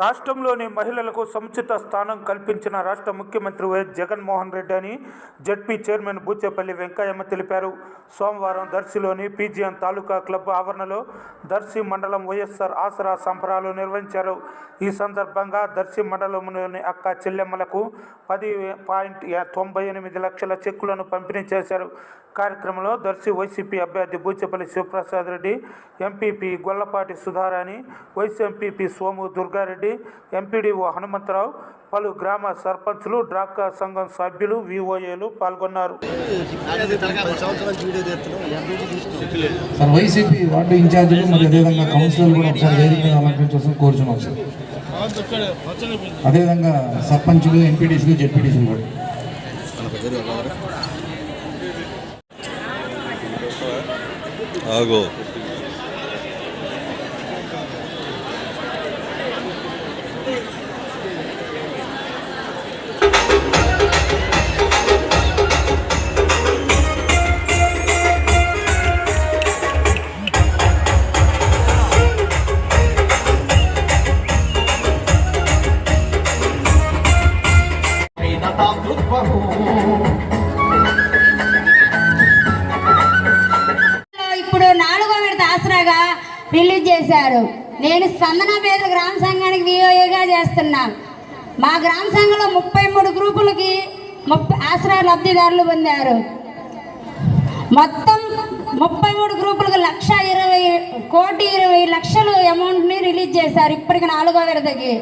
రాష్ట్రంలోని మహిళలకు సముచిత స్థానం కల్పించిన రాష్ట్ర ముఖ్యమంత్రి వైఎస్ జగన్మోహన్ రెడ్డి అని జడ్పీ చైర్మన్ బూచేపల్లి వెంకయ్యమ్మ తెలిపారు. సోమవారం దర్శిలోని పీజీఎన్ తాలూకా క్లబ్ ఆవరణలో దర్శి మండలం వైఎస్ఆర్ ఆసరా సంబరాలు నిర్వహించారు. ఈ సందర్భంగా దర్శి మండలంలోని అక్క చెల్లెమ్మలకు పది పాయింట్ తొంభై ఎనిమిది లక్షల చెక్కులను పంపిణీ చేశారు. కార్యక్రమంలో దర్శి వైసీపీ అభ్యర్థి Buchepalli Sivaprasad Reddy MPP Gollapati Sudharani vice MPP Somu Durgareddy MPDO Hanumantharao పలు గ్రామ సర్పంచులు డ్రాక్కా సంఘం సభ్యులు విఓఏలు పాల్గొన్నారు. సార్ వైసీపీ వార్డు ఇన్ఛార్జీలు మరియు అదేవిధంగా కౌన్సిలర్లు కూడా ఒకసారి వేదిక మీద అలంకరించాల్సి కోరుచున్నాం సార్. అదేవిధంగా సర్పంచులు ఎంపీటీసీలు జెడ్పీటీసీలు కూడా. ఆగో. ఇప్పుడు నాలుగో విడత ఆసరాగా రిలీజ్ చేశారు. నేను స్పందన పేద గ్రామ సంఘానికి విఓఏగా చేస్తున్నా. మా గ్రామ సంఘంలో ముప్పై మూడు గ్రూపులకి ముప్పై ఆసరా లబ్ధిదారులు పొందారు. మొత్తం ముప్పై మూడు గ్రూపులకు లక్ష ఇరవై కోటి ఇరవై లక్షలు అమౌంట్ని రిలీజ్ చేశారు. ఇప్పటికి నాలుగో విడతకి.